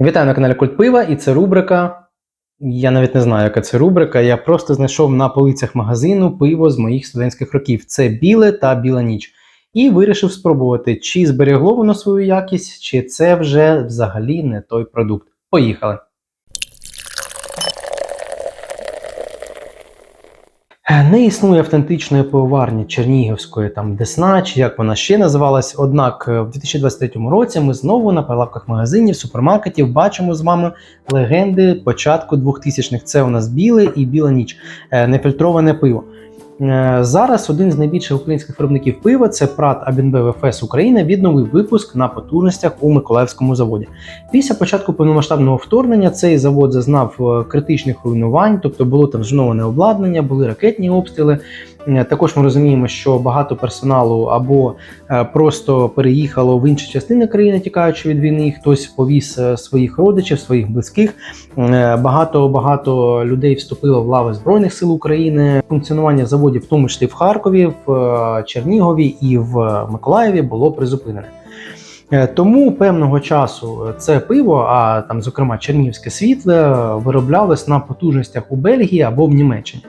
Вітаю на каналі Культ Пива, і це рубрика. Я навіть не знаю, яка це рубрика. Я просто знайшов на полицях магазину пиво з моїх студентських років. Це біле та біла ніч. І вирішив спробувати, чи зберегло воно свою якість, чи це вже взагалі не той продукт. Поїхали! Не існує автентичної пивоварні Чернігівської там Десна, чи як вона ще називалась. Однак е, в 2023 році ми знову на прилавках магазинів, супермаркетів бачимо з вами легенди початку 2000-х. Це у нас біле і біла ніч, е, нефільтроване пиво. Е, Зараз один з найбільших українських виробників пива це Прат Абінбев ФС Україна відновив випуск на потужностях у Миколаївському заводі. Після початку повномасштабного вторгнення цей завод зазнав е, критичних руйнувань, тобто було там зруйноване обладнання, були ракетні обстріли. Е, Також ми розуміємо, що багато персоналу або е, просто переїхало в інші частини країни, тікаючи від війни. Хтось повіз е, своїх родичів, своїх близьких. Багато багато людей вступило в лави збройних сил України. Функціонування заводів, в тому числі в Харкові, в Чернігові і в Миколаєві, було призупинене. Тому певного часу це пиво, а там, зокрема, чернігівське світле, вироблялось на потужностях у Бельгії або в Німеччині.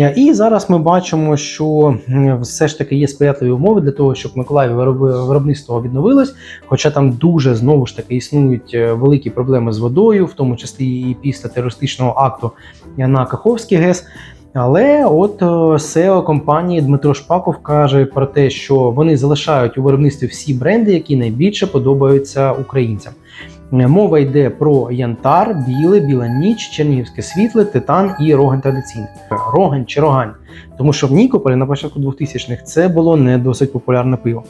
Е, І зараз ми бачимо, що все ж таки є сприятливі умови для того, щоб в Миколаєві вироби- виробництво відновилось. Хоча там дуже знову ж таки існують е, великі проблеми з водою, в тому числі і після терористичного акту на Каховський ГЕС. Але от е, SEO компанії Дмитро Шпаков каже про те, що вони залишають у виробництві всі бренди, які найбільше подобаються українцям. Е, Мова йде про Янтар, Біле, Біла Ніч, Чернігівське світле, Титан і Рогань традиційний. Рогань чи Рогань. Тому що в Нікополі на початку 2000-х це було не досить популярне пиво.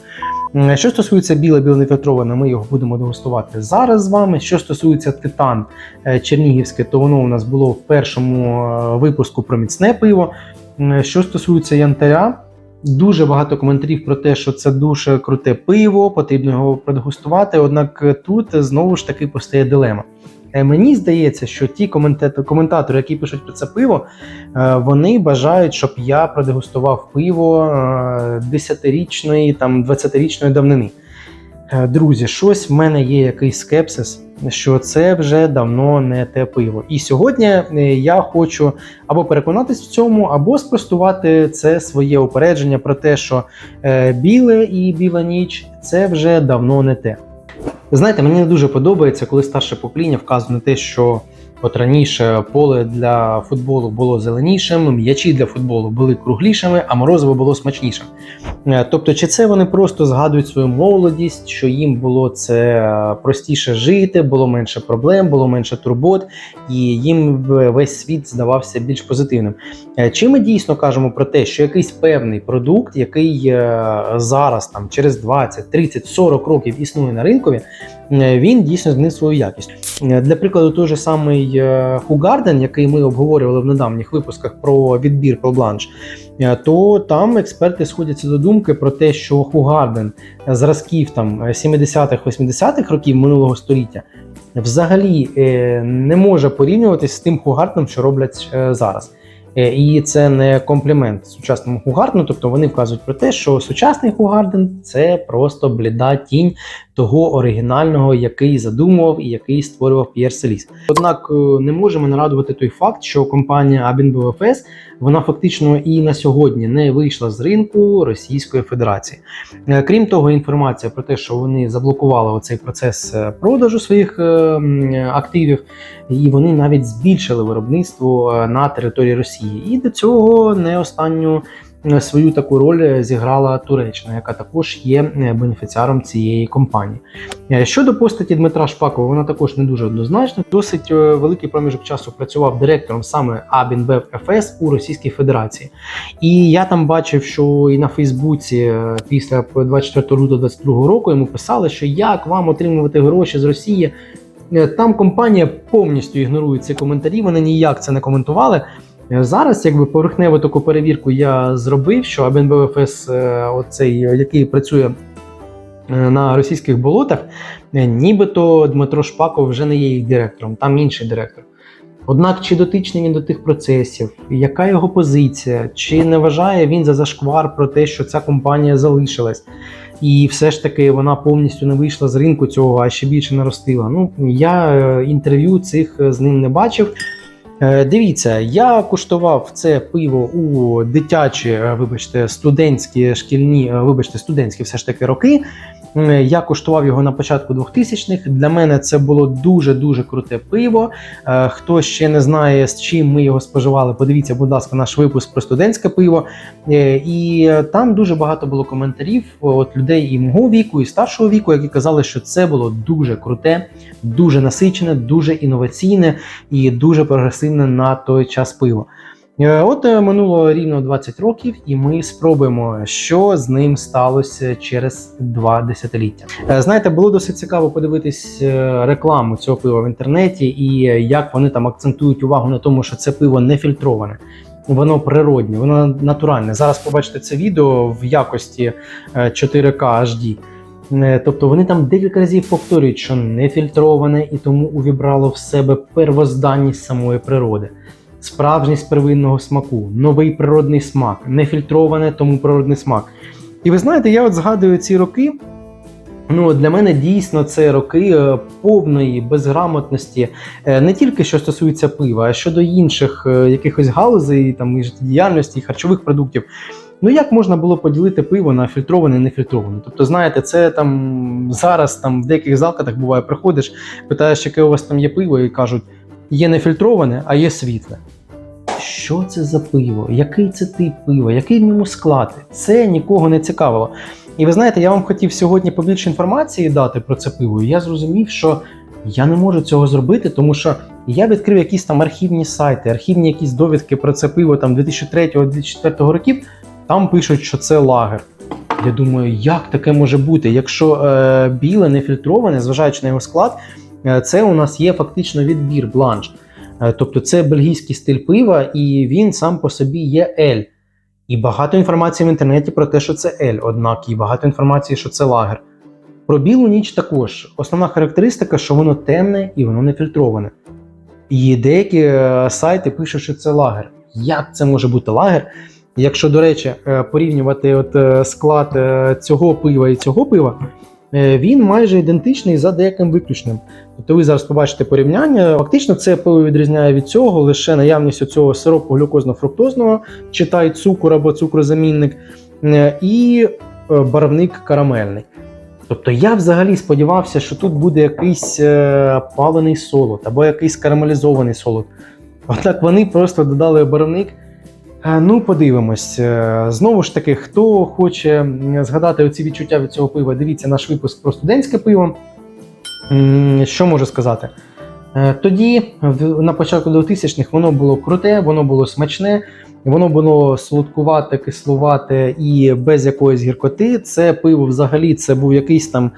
Е, Що стосується біле біле нефільтроване, ми його будемо дегустувати зараз з вами. Що стосується Титан е, Чернігівське, то воно у нас було в першому е, випуску про міцне пиво. Е, Що стосується Янтаря, дуже багато коментарів про те, що це дуже круте пиво, потрібно його продегустувати. Однак е, тут знову ж таки постає дилема. Е, Мені здається, що ті коментатори, які пишуть про це пиво, е, вони бажають, щоб я продегустував пиво е, 10-річної, там 20-річної давнини. Е, Друзі, щось в мене є якийсь скепсис, що це вже давно не те пиво. І сьогодні е, я хочу або переконатись в цьому, або спростувати це своє упередження про те, що е, біле і біла ніч це вже давно не те. Знаєте, мені не дуже подобається, коли старше покоління вказує на те, що от раніше поле для футболу було зеленішим, м'ячі для футболу були круглішими, а морозиво було смачнішим. Е, Тобто, чи це вони просто згадують свою молодість, що їм було це е, простіше жити, було менше проблем, було менше турбот, і їм весь світ здавався більш позитивним. Е, Чи ми дійсно кажемо про те, що якийсь певний продукт, який зараз там через 20, 30, 40 років існує на ринкові, е, він дійсно змінив свою якість. Для прикладу, той же самий е, Хугарден, який ми обговорювали в недавніх випусках про відбір про бланш, е, то там експерти сходяться до думки про те, що Хугарден зразків там 70-х, 80-х років минулого століття взагалі е, не може порівнюватися з тим Хугарденом, що роблять е, зараз. Е, І це не комплімент сучасному Хугардену, тобто вони вказують про те, що сучасний Хугарден це просто бліда тінь того оригінального, який задумував і який створював П'єр Селіс. Однак е, не можемо нарадувати той факт, що компанія Абінбвфс вона фактично і на сьогодні не вийшла з ринку Російської Федерації. Е, Крім того, інформація про те, що вони заблокували оцей процес продажу своїх активів, і вони навіть збільшили виробництво е, на території Росії. І до цього не останню е, свою таку роль е, зіграла Туреччина, яка також є бенефіціаром цієї компанії. Щодо постаті Дмитра Шпакова, вона також не дуже однозначна. Досить великий проміжок часу працював директором саме Абінбев ФС у Російській Федерації. І я там бачив, що і на Фейсбуці після 24 лютого 2022 року йому писали, що як вам отримувати гроші з Росії. Е, Там компанія повністю ігнорує ці коментарі, вони ніяк це не коментували. Е, Зараз, якби поверхневу таку перевірку я зробив, що АБНБФС, е, оцей, який працює на російських болотах, нібито Дмитро Шпаков вже не є їх директором, там інший директор. Однак, чи дотичний він до тих процесів, яка його позиція, чи не вважає він за зашквар про те, що ця компанія залишилась? І все ж таки вона повністю не вийшла з ринку цього, а ще більше наростила. Ну, я е, інтерв'ю цих е, з ним не бачив. Е, Дивіться, я куштував це пиво у дитячі, вибачте, студентські шкільні, вибачте, студентські все ж таки роки. Е, Я куштував його на початку 2000-х. Для мене це було дуже дуже круте пиво. Е, Хто ще не знає, з чим ми його споживали, подивіться, будь ласка, наш випуск про студентське пиво. Е, І там дуже багато було коментарів от людей і мого віку, і старшого віку, які казали, що це було дуже круте, дуже насичене, дуже інноваційне і дуже прогресивне на той час пиво. Е, От е, минуло рівно 20 років, і ми спробуємо, що з ним сталося через два десятиліття. Е, Знаєте, було досить цікаво подивитись рекламу цього пива в інтернеті і як вони там акцентують увагу на тому, що це пиво не фільтроване. Воно природне, воно натуральне. Зараз побачите це відео в якості е, 4К HD. Тобто вони там декілька разів повторюють, що не фільтроване і тому увібрало в себе первозданність самої природи, справжність первинного смаку, новий природний смак, не фільтроване, тому природний смак. І ви знаєте, я от згадую ці роки. Ну, для мене дійсно це роки е, повної безграмотності, е, не тільки що стосується пива, а щодо інших е, якихось галузей, там і життєдіяльності, і харчових продуктів. Ну як можна було поділити пиво на фільтроване і нефільтроване? Тобто, знаєте, це там зараз там в деяких закладах буває, приходиш, питаєш, яке у вас там є пиво, і кажуть, є нефільтроване, а є світле. Що це за пиво? Який це тип пива? Який в ньому склад? Це нікого не цікавило. І ви знаєте, я вам хотів сьогодні побільше інформації дати про це пиво. І я зрозумів, що я не можу цього зробити, тому що я відкрив якісь там архівні сайти, архівні якісь довідки про це пиво там 2003-2004 років. Там пишуть, що це лагер. Я думаю, як таке може бути? Якщо е, біле не фільтроване, зважаючи на його склад, це у нас є фактично відбір бланш. Е, тобто це бельгійський стиль пива, і він сам по собі є ель. І багато інформації в інтернеті про те, що це ель, однак і багато інформації, що це лагер. Про білу ніч також. Основна характеристика, що воно темне і воно не фільтроване. І деякі е, сайти пишуть, що це лагер. Як це може бути лагер? Якщо, до речі, е, порівнювати от е, склад е, цього пива і цього пива, е, він майже ідентичний за деяким виключенням. Тобто ви зараз побачите порівняння. Фактично, це пиво відрізняє від цього лише наявністю цього сиропу глюкозно-фруктозного, читай цукор або цукрозамінник, е, і е, барвник карамельний. Тобто я взагалі сподівався, що тут буде якийсь е, палений солод або якийсь карамелізований солод. Однак вони просто додали барвник. Е, Ну, подивимось. Е, Знову ж таки, хто хоче згадати оці відчуття від цього пива, дивіться наш випуск про студентське пиво. Що можу сказати? Е, Тоді, на початку 2000-х, воно було круте, воно було смачне, воно було солодкувате, кислувате і без якоїсь гіркоти. Це пиво взагалі це був якийсь там,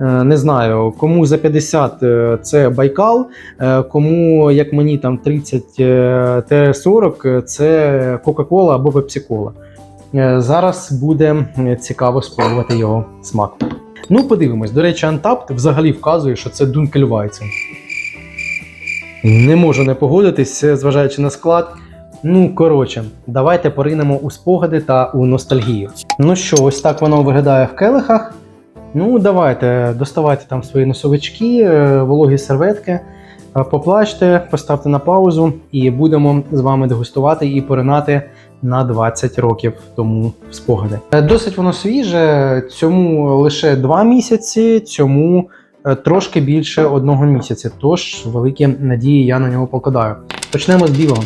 е, не знаю, кому за 50 е, це Байкал, е, кому, як мені, там 30-40 е, це Кока-Кола або Пепсі-Кола. Зараз буде цікаво спробувати його смак. Ну, подивимось. До речі, Untapped взагалі вказує, що це Дункельвайцен. Не можу не погодитись, зважаючи на склад. Ну, коротше, давайте поринемо у спогади та у ностальгію. Ну що, ось так воно виглядає в келихах. Ну, давайте, доставайте там свої носовички, е, вологі серветки, е, поплачте, поставте на паузу і будемо з вами дегустувати і поринати на 20 років тому в спогади. Е, Досить воно свіже, цьому лише 2 місяці, цьому трошки більше одного місяця. Тож великі надії я на нього покладаю. Почнемо з білого.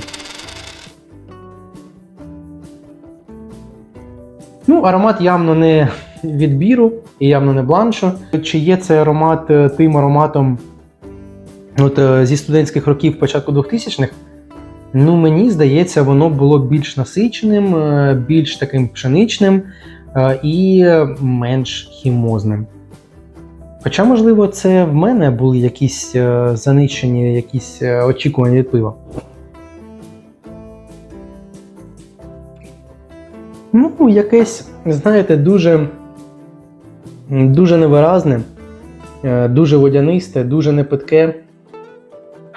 Ну, аромат явно не відбіру і явно не бланшо. Чи є цей аромат е, тим ароматом от, е, зі студентських років початку 2000-х? Ну, мені здається, воно було більш насиченим, е, більш таким пшеничним і менш хімозним. Хоча, можливо, це в мене були якісь занищені, якісь очікування від пива. Ну, якесь, знаєте, дуже, дуже невиразне, е, дуже водянисте, дуже непитке.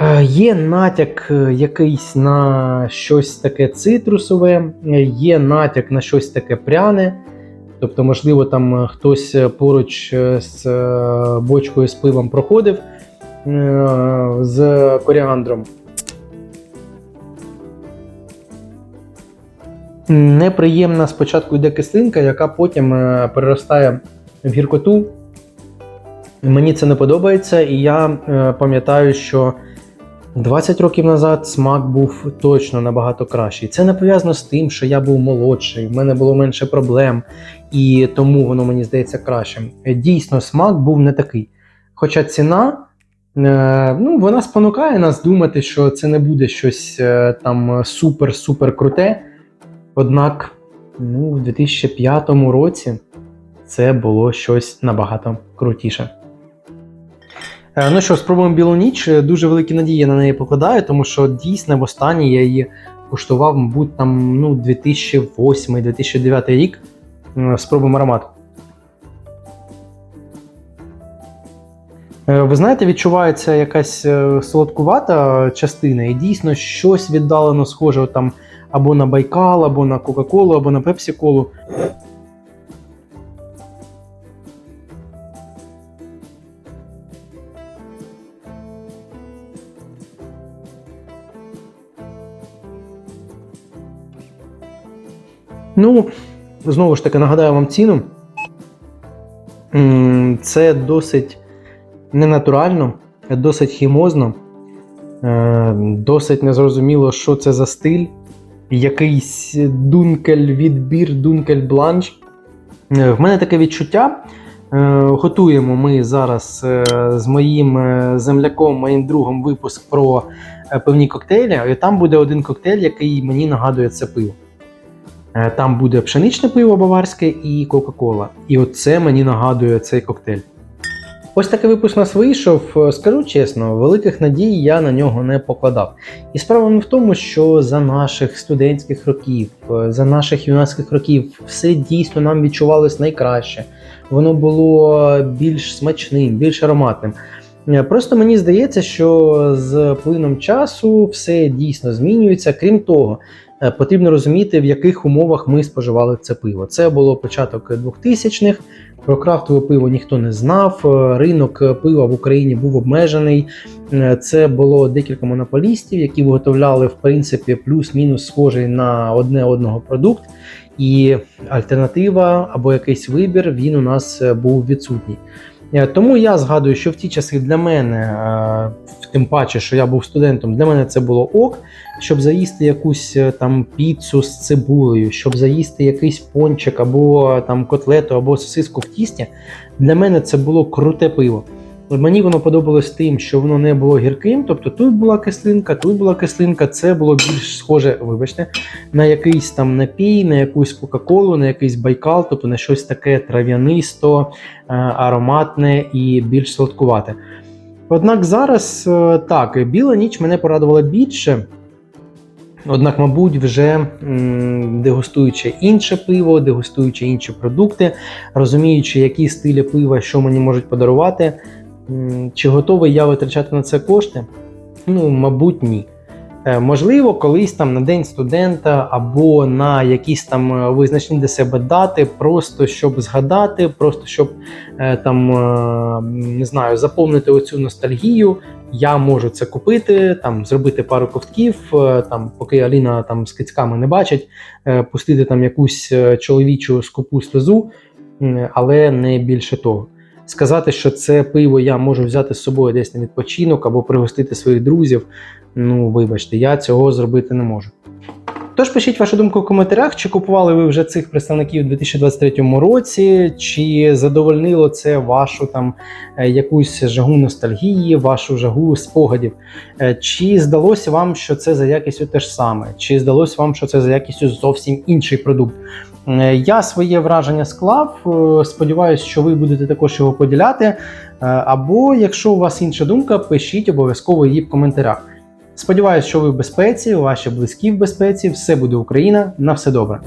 Е, Є натяк е, якийсь на щось таке цитрусове, є натяк на щось таке пряне. Тобто, можливо, там хтось поруч з бочкою з пивом проходив з коріандром. Неприємна спочатку йде кислинка, яка потім е, переростає в гіркоту. Мені це не подобається, і я е, пам'ятаю, що 20 років назад смак був точно набагато кращий. Це не пов'язано з тим, що я був молодший, в мене було менше проблем, і тому воно мені здається кращим. Е, Дійсно, смак був не такий. Хоча ціна, ну, вона спонукає нас думати, що це не буде щось там супер-супер круте. Однак, ну, в 2005 році це було щось набагато крутіше. Е, Ну що, спробуємо білу ніч. Е, Дуже великі надії на неї покладаю, тому що дійсно востаннє я її куштував, мабуть, там ну, 2008-2009 рік. Е, Спробуємо аромат. Ви знаєте, відчувається якась солодкувата частина, і дійсно щось віддалено схоже там або на Байкал, або на Кока-Колу, або на Пепсі-Колу. Ну, знову ж таки, нагадаю вам ціну. Це досить ненатурально, досить хімозно, е, досить незрозуміло, що це за стиль. Якийсь дункель відбір, дункель бланш. Е, В мене таке відчуття. Е, Готуємо ми зараз е, з моїм земляком, моїм другом випуск про пивні коктейлі. І там буде один коктейль, який мені нагадує це пиво. Там буде пшеничне пиво баварське і Кока-Кола. І оце мені нагадує цей коктейль. Ось такий випуск нас вийшов. Е, Скажу чесно, великих надій я на нього не покладав. І справа не в тому, що за наших студентських років, е, за наших юнацьких років все дійсно нам відчувалось найкраще. Воно було більш смачним, більш ароматним. Е, Просто мені здається, що з плином часу все дійсно змінюється. Крім того, потрібно розуміти, в яких умовах ми споживали це пиво. Це було початок 2000-х, про крафтове пиво ніхто не знав. е, Ринок пива в Україні був обмежений. Е, Це було декілька монополістів, які виготовляли в принципі плюс-мінус схожий на одне одного продукт. І альтернатива або якийсь вибір він у нас е, був відсутній. Е, Тому я згадую, що в ті часи для мене, е, тим паче, що я був студентом, для мене це було ок, щоб заїсти якусь е, там піцу з цибулею, щоб заїсти якийсь пончик або там котлету, або сосиску в тісті. Для мене це було круте пиво. Мені воно подобалось тим, що воно не було гірким, тобто тут була кислинка, тут була кислинка, це було більш схоже, вибачте, на якийсь там напій, на якусь Кока-Колу, на якийсь байкал, тобто на щось таке трав'янисто, е, ароматне і більш солодкувате. Однак зараз е, так, біла ніч мене порадувала більше. Однак, мабуть, вже дегустуючи інше пиво, дегустуючи інші продукти, розуміючи, які стилі пива, що мені можуть подарувати, чи готовий я витрачати на це кошти? Ну, мабуть, ні. Е, Можливо, колись там на день студента або на якісь там е, визначні для себе дати, просто щоб згадати, просто щоб е, там не знаю, заповнити оцю ностальгію. Я можу це купити, там зробити пару ковтків, там, поки Аліна там з кицьками не бачить, пустити там якусь чоловічу скупу сльозу, але не більше того. Сказати, що це пиво я можу взяти з собою десь на відпочинок або пригостити своїх друзів. Ну, вибачте, я цього зробити не можу. Тож пишіть вашу думку в коментарях, чи купували ви вже цих представників у 2023 році, чи задовольнило це вашу там е, якусь жагу ностальгії, вашу жагу спогадів. Е, Чи здалося вам, що це за якістю те ж саме, чи здалося вам, що це за якістю зовсім інший продукт? Е, Я своє враження склав. е, Сподіваюсь, що ви будете також його поділяти. Е, Або якщо у вас інша думка, пишіть обов'язково її в коментарях. Сподіваюсь, що ви в безпеці, ваші близькі в безпеці, все буде Україна. На все добре.